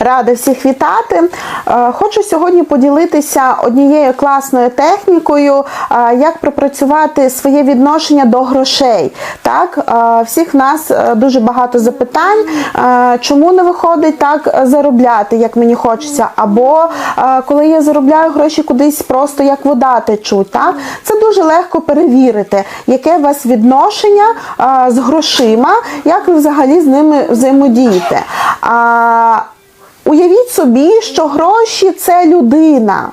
Рада всіх вітати. Е, Хочу сьогодні поділитися однією класною технікою, е, як пропрацювати своє відношення до грошей. Так, е, всіх в нас дуже багато запитань, чому не виходить так заробляти, як мені хочеться, або коли я заробляю гроші кудись просто як вода течуть. Так? Це дуже легко перевірити, яке у вас відношення з грошима, як ви взагалі з ними взаємодієте. Уявіть собі, що гроші це людина.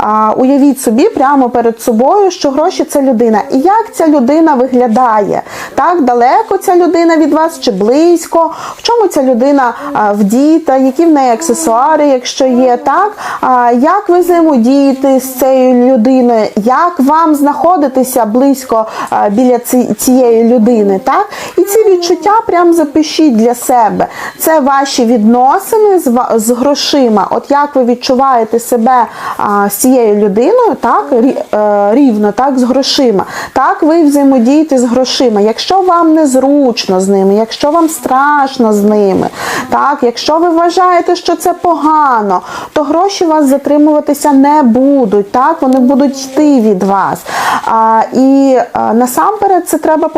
А, уявіть собі прямо перед собою, що гроші це людина. І як ця людина виглядає? Так, далеко ця людина від вас чи близько? В чому ця людина вдіта, які в неї аксесуари, якщо є, так? А, як ви взаємодієте з цією людиною? Як вам знаходитися близько біля ці- цієї людини? Так? І ці відчуття прям запишіть для себе. Це ваші відносини з, з грошима. От як ви відчуваєте себе а, з цією людиною, так, е, рівно, так, з грошима. Так ви взаємодієте з грошима. Якщо вам незручно з ними, якщо вам страшно з ними, так, якщо ви вважаєте, що це погано, то гроші вас затримуватися не будуть. Так, вони будуть йти від вас. А, і а, насамперед це треба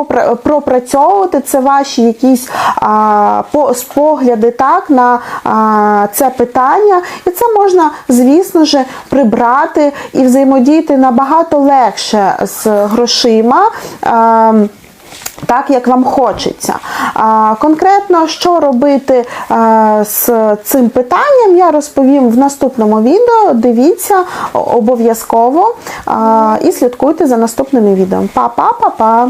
пропрацьовувати. Це ваші якісь а, по, спогляди так, на а, це питання. І це можна, звісно ж, прибрати і взаємодіяти набагато легше з грошима. ем, так, як вам хочеться. А, конкретно, що робити а, з цим питанням, я розповім в наступному відео. Дивіться обов'язково а, і слідкуйте за наступними відео. Па-па-па-па!